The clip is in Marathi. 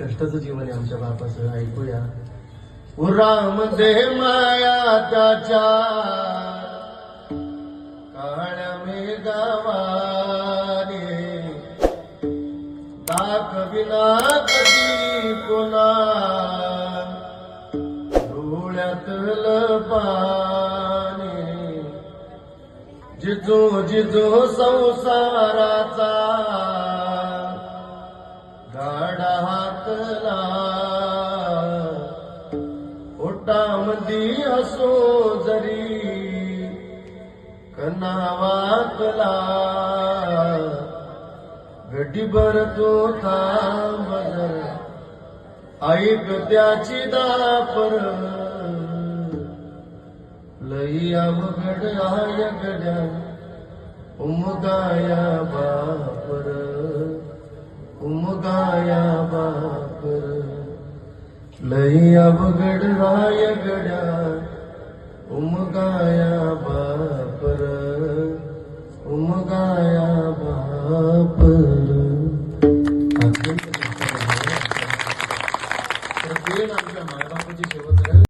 कष्टाचं जीवन आहे आमच्या बापाचं ऐकूया. उराम दे माया त्याच्या काळ्या मेघावाने दाखविना कधी पुन्हा. डोळ्यातलं पाणी जिजो जिजो संसारा ઓટામ દી હસો જરી કનાવા કલા ગઢી ભરતો થા મજર આઈક ત્યાચી દા પર લઈ અવગડ આય ગડ્યા ઉમગાયા બાપર ઉમગાયા બાપર लई अवघड राय गड्या उमगाया बापर उमगाया बापर अत्यंत कष्टाचं आहे. तर प्रेम आमच्या मायबापाची सेवा करावी